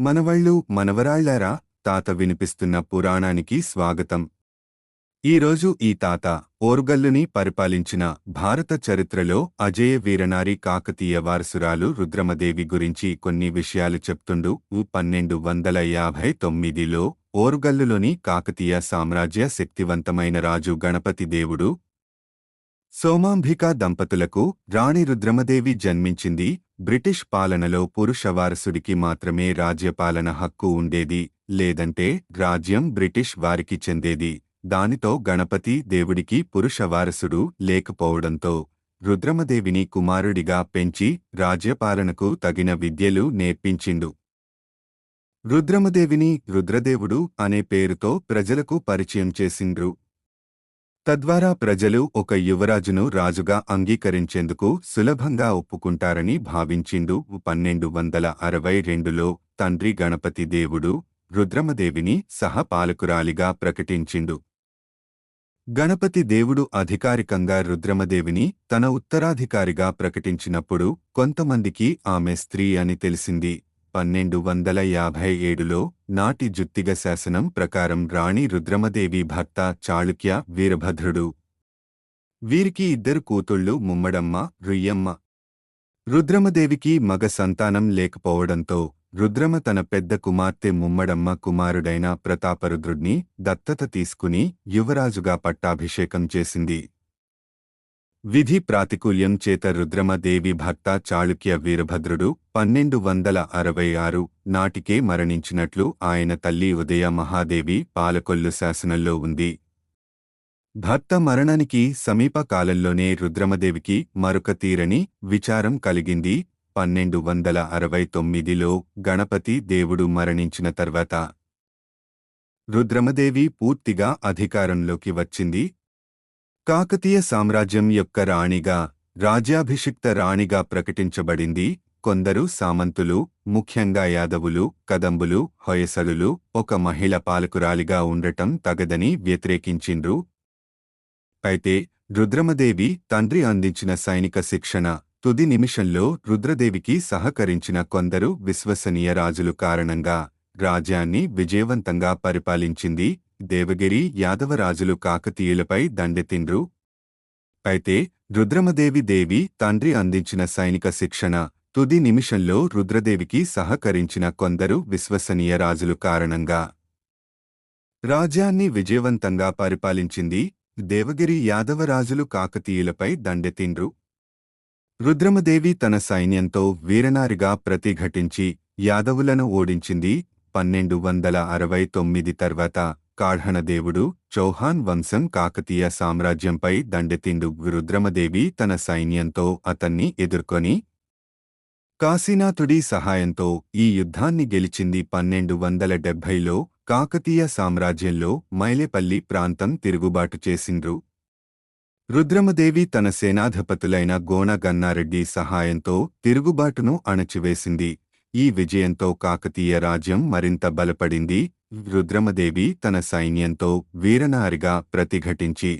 మనవళ్ళు మనవరాళ్ళారా తాత వినిపిస్తున్న పురాణానికి స్వాగతం. ఈరోజు ఈ తాత ఓర్గల్లుని పరిపాలించిన భారత చరిత్రలో అజేయ వీరనారి కాకతీయ వారసురాలు రుద్రమదేవి గురించి కొన్ని విషయాలు చెప్తుండు. పన్నెండు వందల యాభై తొమ్మిదిలో ఓర్గల్లులోని కాకతీయ సామ్రాజ్య శక్తివంతమైన రాజు గణపతి దేవుడు సోమాంబిక దంపతులకు రాణి రుద్రమదేవి జన్మించింది బ్రిటిష్ పాలనలో పురుష వారసుడికి మాత్రమే రాజ్యపాలన హక్కు ఉండేది. లేదంటే రాజ్యం బ్రిటిష్ వారికి చెందేది. దానితో గణపతి దేవుడికి పురుష వారసుడు లేకపోవడంతో రుద్రమదేవిని కుమారుడిగా పెంచి రాజ్యపాలనకు తగిన విద్యలు నేర్పించిండు. రుద్రమదేవిని రుద్రదేవుడు అనే పేరుతో ప్రజలకు పరిచయం చేసిండ్రు. తద్వారా ప్రజలు ఒక యువరాజును రాజుగా అంగీకరించేందుకు సులభంగా ఒప్పుకుంటారని భావించిండు. పన్నెండు వందల అరవై రెండులో తండ్రి గణపతి దేవుడు రుద్రమదేవిని సహపాలకురాలిగా ప్రకటించిండు. గణపతి దేవుడు అధికారికంగా రుద్రమదేవిని తన ఉత్తరాధికారిగా ప్రకటించినప్పుడు కొంతమందికి ఆమె స్త్రీ అని తెలిసింది. పన్నెండు వందల యాభై ఏడులో నాటి జుత్తిగ శాసనం ప్రకారం రాణి రుద్రమదేవి భర్త చాళుక్య వీరభద్రుడు. వీరికి ఇద్దరు కూతుళ్ళు ముమ్మడమ్మ రుయ్యమ్మ. రుద్రమదేవికి మగ సంతానం లేకపోవడంతో రుద్రమ తన పెద్ద కుమార్తె ముమ్మడమ్మ కుమారుడైన ప్రతాపరుద్రుడిని దత్తత తీసుకుని యువరాజుగా పట్టాభిషేకం చేసింది. విధి ప్రాతికూల్యం చేత రుద్రమదేవి భక్త చాళుక్య వీరభద్రుడు పన్నెండు వందల అరవై ఆరు నాటికే మరణించినట్లు ఆయన తల్లి ఉదయ మహాదేవి పాలకొల్లు శాసనంలో ఉంది. భర్త మరణానికి సమీప కాలంలోనే రుద్రమదేవికి మరొక తీరని విచారం కలిగింది. పన్నెండు వందల అరవై తొమ్మిదిలో గణపతి దేవుడు మరణించిన తర్వాత రుద్రమదేవి పూర్తిగా అధికారంలోకి వచ్చింది. కాకతీయ సామ్రాజ్యం యొక్క రాణిగా రాజ్యాభిషిక్త రాణిగా ప్రకటించబడింది. కొందరు సామంతులు ముఖ్యంగా యాదవులు కదంబులు హొయసలులు ఒక మహిళ పాలకురాలిగా ఉండటం తగదని వ్యతిరేకించిండ్రు. అయితే రుద్రమదేవి తండ్రి అందించిన సైనిక శిక్షణ తుది నిమిషంలో రుద్రదేవికి సహకరించిన కొందరు విశ్వసనీయ రాజులు కారణంగా రాజ్యాన్ని విజయవంతంగా పరిపాలించింది. దేవగిరి యాదవరాజులు కాకతీయులపై దండెతిండ్రు. అయితే రుద్రమదేవి దేవి తండ్రి అందించిన సైనిక శిక్షణ తుది నిమిషంలో రుద్రదేవికి సహకరించిన కొందరు విశ్వసనీయ రాజులు కారణంగా. రాజ్యాన్ని విజయవంతంగా పరిపాలించింది దేవగిరి యాదవరాజులు కాకతీయులపై దండెతిండ్రు. రుద్రమదేవి తన సైన్యంతో వీరనారిగా ప్రతిఘటించి యాదవులను ఓడించింది పన్నెండు వందల అరవై తొమ్మిది తర్వాత కాఢణదేవుడు చౌహాన్ వంశం కాకతీయ సామ్రాజ్యంపై దండెతిండు రుద్రమదేవి తన సైన్యంతో అతన్ని ఎదుర్కొని కాశీనాథుడి సహాయంతో ఈ యుద్ధాన్ని గెలిచింది పన్నెండు వందల డెబ్భైలో కాకతీయ సామ్రాజ్యంలో మైలేపల్లి ప్రాంతం తిరుగుబాటు చేసిండ్రు. రుద్రమదేవి తన సేనాధిపతులైన గోన గన్నారెడ్డి సహాయంతో తిరుగుబాటును అణచివేసింది. ఈ విజయంతో కాకతీయ రాజ్యం మరింత బలపడింది. రుద్రమదేవి తన సైన్యంతో వీరనారిగా ప్రతిఘటించి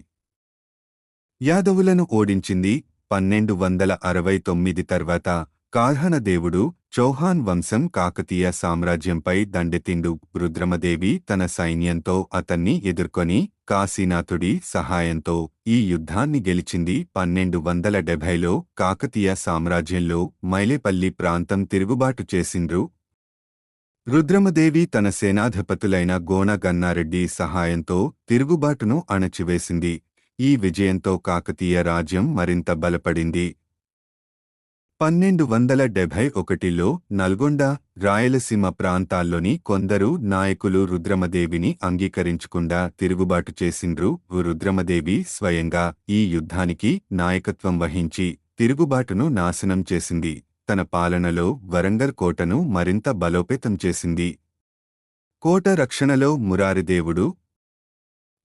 యాదవులను ఓడించింది. పన్నెండు వందల అరవై తొమ్మిది తర్వాత కాల్హనదేవుడు చౌహాన్ వంశం కాకతీయ సామ్రాజ్యంపై దండెతిండు రుద్రమదేవి తన సైన్యంతో అతన్ని ఎదుర్కొని కాశీనాథుడి సహాయంతో ఈ యుద్ధాన్ని గెలిచింది. పన్నెండు వందల డెభైలో కాకతీయ సామ్రాజ్యంలో మైలేపల్లి ప్రాంతం తిరుగుబాటు చేసిండ్రు. రుద్రమదేవి తన సేనాధిపతులైన గోన గన్నారెడ్డి సహాయంతో తిరుగుబాటును అణచివేసింది. ఈ విజయంతో కాకతీయ రాజ్యం మరింత బలపడింది. పన్నెండు వందల డెబ్భై ఒకటిలో నల్గొండ రాయలసీమ ప్రాంతాల్లోని కొందరు నాయకులు రుద్రమదేవిని అంగీకరించకుండా తిరుగుబాటు చేసిండ్రు. రుద్రమదేవి స్వయంగా ఈ యుద్ధానికి నాయకత్వం వహించి తిరుగుబాటును నాశనం చేసింది. తన పాలనలో వరంగల్ కోటను మరింత బలోపేతం చేసింది. కోట రక్షణలో మురారిదేవుడు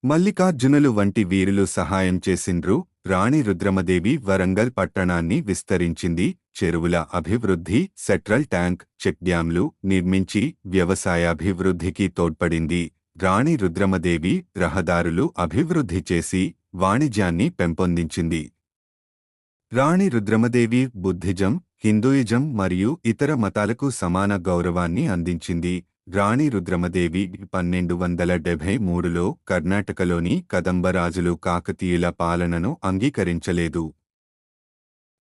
మల్లికార్జునులు వంటి వీరులు సహాయం చేసిండ్రు. రాణి రుద్రమదేవి వరంగల్ పట్టణాన్ని విస్తరించింది. చెరువుల అభివృద్ధి సెట్రల్ ట్యాంక్ చెక్ డ్యాంలు నిర్మించి వ్యవసాయాభివృద్ధికి తోడ్పడింది. రాణి రుద్రమదేవి రహదారులు అభివృద్ధి చేసి వాణిజ్యాన్ని పెంపొందించింది. రాణి రుద్రమదేవి బుద్ధిజం హిందూయిజం మరియు ఇతర మతాలకు సమాన గౌరవాన్ని అందించింది. రాణి రుద్రమదేవి పన్నెండు వందల డెబ్భై మూడులో కర్ణాటకలోని కదంబరాజులు కాకతీయుల పాలనను అంగీకరించలేదు.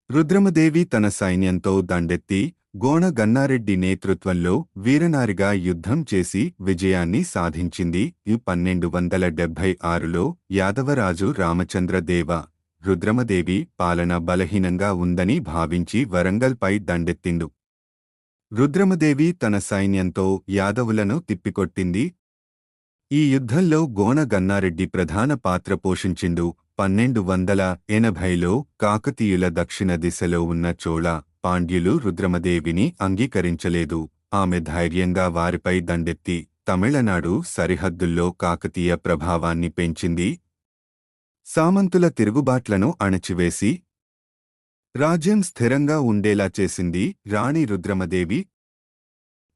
రుద్రమదేవి తన సైన్యంతో దండెత్తి గోణ గన్నారెడ్డి నేతృత్వంలో వీరనారిగా యుద్ధం చేసి విజయాన్ని సాధించింది. ఈ పన్నెండు వందల డెబ్భై ఆరులో యాదవరాజు రామచంద్రదేవ రుద్రమదేవి పాలన బలహీనంగా ఉందని భావించి వరంగల్పై దండెత్తిండు. రుద్రమదేవి తన సైన్యంతో యాదవులను తిప్పికొట్టింది. ఈ యుద్ధంలో గోణ గన్నారెడ్డి ప్రధాన పాత్ర పోషించిండు. పన్నెండు వందల ఎనభైలో కాకతీయుల దక్షిణ దిశలో ఉన్న చోళ పాండ్యులు రుద్రమదేవిని అంగీకరించలేదు. ఆమె ధైర్యంగా వారిపై దండెత్తి తమిళనాడు సరిహద్దుల్లో కాకతీయ ప్రభావాన్ని పెంచింది. సామంతుల తిరుగుబాట్లను అణచివేసి రాజ్యం స్థిరంగా ఉండేలా చేసింది రాణి రుద్రమదేవి.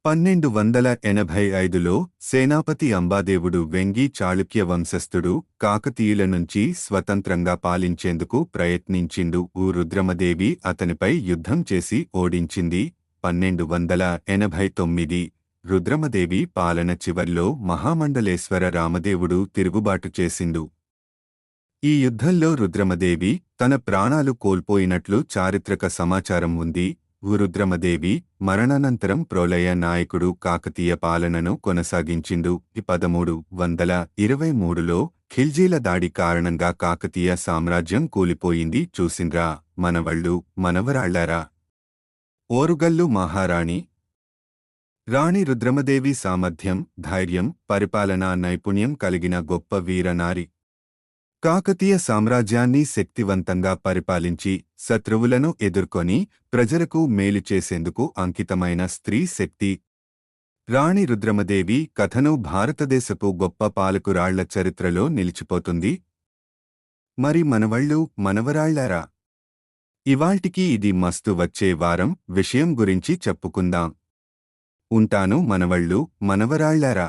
పన్నెండు వందల ఎనభై ఐదులో సేనాపతి అంబాదేవుడు వెంగి చాళుక్య వంశస్థుడు కాకతీయుల నుంచి స్వతంత్రంగా పాలించేందుకు ప్రయత్నించిండు ఊ రుద్రమదేవి అతనిపై యుద్ధం చేసి ఓడించింది. పన్నెండు వందల ఎనభై తొమ్మిది రుద్రమదేవి పాలన చివర్లో మహామండలేశ్వర రామదేవుడు తిరుగుబాటు చేసిండు. ఈ యుద్ధంలో రుద్రమదేవి తన ప్రాణాలు కోల్పోయినట్లు చారిత్రక సమాచారం ఉంది. రుద్రమదేవి మరణానంతరం ప్రోలయ నాయకుడు కాకతీయ పాలనను కొనసాగించిండు. ఈ పదమూడు వందల ఇరవై మూడులో ఖిల్జీల దాడి కారణంగా కాకతీయ సామ్రాజ్యం కూలిపోయింది. చూసిండ్రా మనవళ్ళు మనవరాళ్ళారా ఓరుగల్లు మహారాణి. రాణి రుద్రమదేవి సామర్థ్యం ధైర్యం పరిపాలనా నైపుణ్యం కలిగిన గొప్ప వీరనారి. కాకతీయ సామ్రాజ్యాన్ని శక్తివంతంగా పరిపాలించి శత్రువులను ఎదుర్కొని ప్రజలకు మేలు చేసేందుకు అంకితమైన స్త్రీ శక్తి. రాణి రుద్రమదేవి కథను భారతదేశపు గొప్ప పాలకురాళ్ళ చరిత్రలో నిలిచిపోతుంది. మరి మనవళ్ళు మనవరాళ్ళారా? ఇవాల్టికి ఇది మస్తు వచ్చే వారం విషయం గురించి చెప్పుకుందాం. ఉంటాను మనవళ్ళు మనవరాళ్ళారా?